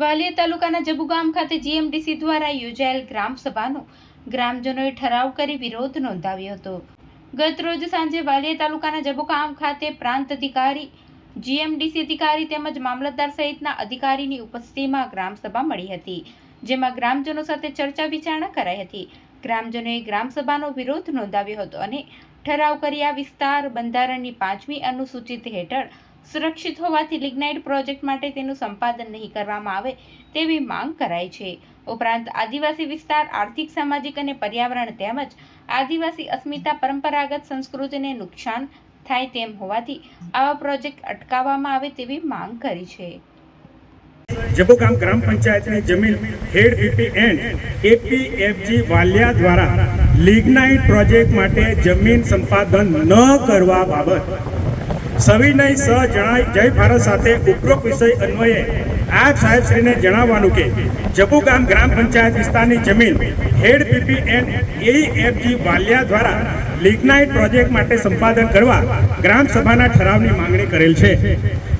વાલિયા તાલુકાના જબુગામ ખાતે જીએમડીસી દ્વારા યોજાયેલ ગ્રામ સભાનો ગ્રામજનોએ ઠરાવ કરી વિરોધ નોંધાવ્યો હતો. ગત રોજ સાંજે વાલિયા તાલુકાના જબુગામ ખાતે પ્રાંત અધિકારી, જીએમડીસી અધિકારી તેમજ મામલતદાર સહિતના અધિકારીની ઉપસ્થિતિમાં ગ્રામસભા મળી હતી, જેમાં ગ્રામજનો સાથે ચર્ચા વિચારણા કરાઈ હતી. ગ્રામજનોએ ગ્રામસભાનો વિરોધ નોંધાવ્યો હતો અને ઠરાવ કરી આ વિસ્તાર બંધારણની પાંચમી અનુસૂચિત હેઠળ સુરક્ષિત હોવાથી લિગ્નાઇટ પ્રોજેક્ટ માટે તેનું સંપાદન નહીં કરવામાં આવે તેવી માંગ કરાઈ છે. ઉપરાંત આદિવાસી વિસ્તાર, આર્થિક, સામાજિક અને પર્યાવરણ તેમજ આદિવાસી અસ્મિતા પરંપરાગત સંસ્કૃતિને નુકસાન થાય તેમ હોવાથી આવા પ્રોજેક્ટ અટકાવવામાં આવે તેવી માંગ કરી છે. જબોગામ ગ્રામ પંચાયતની જમીન હેડ પીપી એન્ડ એપીએફજી વાલિયા દ્વારા લિગ્નાઇટ પ્રોજેક્ટ માટે જમીન સંપાદન ન કરવા બાબત. સવિનય સ જણાય જય ભારત સાથે ઉપરોક્ત વિષય અન્વયે આ સાહેબશ્રીને જણાવવાનું કે જબુગામ ગ્રામ પંચાયત વિસ્તારની જમીન હેડ પીપી એન્ડ એઈએફજી વાલિયા દ્વારા લિગ્નાઇટ પ્રોજેક્ટ માટે સંપાદન કરવા ગ્રામ સભાના ઠરાવની માંગણી કરેલ છે.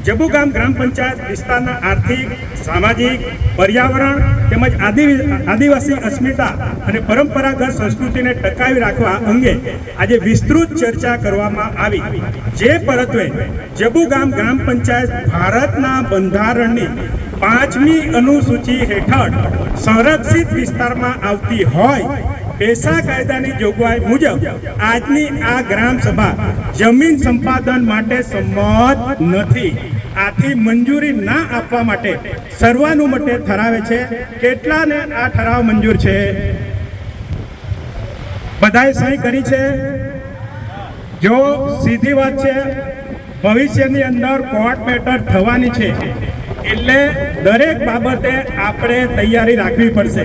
જબુગામ ગ્રામ પંચાયત વિસ્તારના આર્થિક, સામાજિક, પર્યાવરણ તેમજ આદિ- આદિવાસી અસ્મિતા અને પરંપરાગત સંસ્કૃતિને ટકાવી રાખવા અંગે આજે વિસ્તૃત ચર્ચા કરવામાં આવી. જે પરત્વે જબુગામ ગ્રામ પંચાયત ભારતના બંધારણની પાંચમી અનુસૂચિ હેઠળ સંરક્ષિત વિસ્તારમાં આવતી હોય પેશા કાયદાની જોગવાઈ મુજબ આજની આ ગ્રામ સભા જમીન સંપાદન માટે સંમત નથી. આથી મંજૂરી ના આપવા માટે સર્વાનુમતે ઠરાવે છે કેટલાને આ ઠરાવ મંજૂર છે? બધાએ સહી કરી છે? જો સીધી વાત છે, ભવિષ્યની અંદર કોર્ટ મેટર થવાની છે, એટલે દરેક બાબતે આપણે તૈયારી રાખવી પડશે.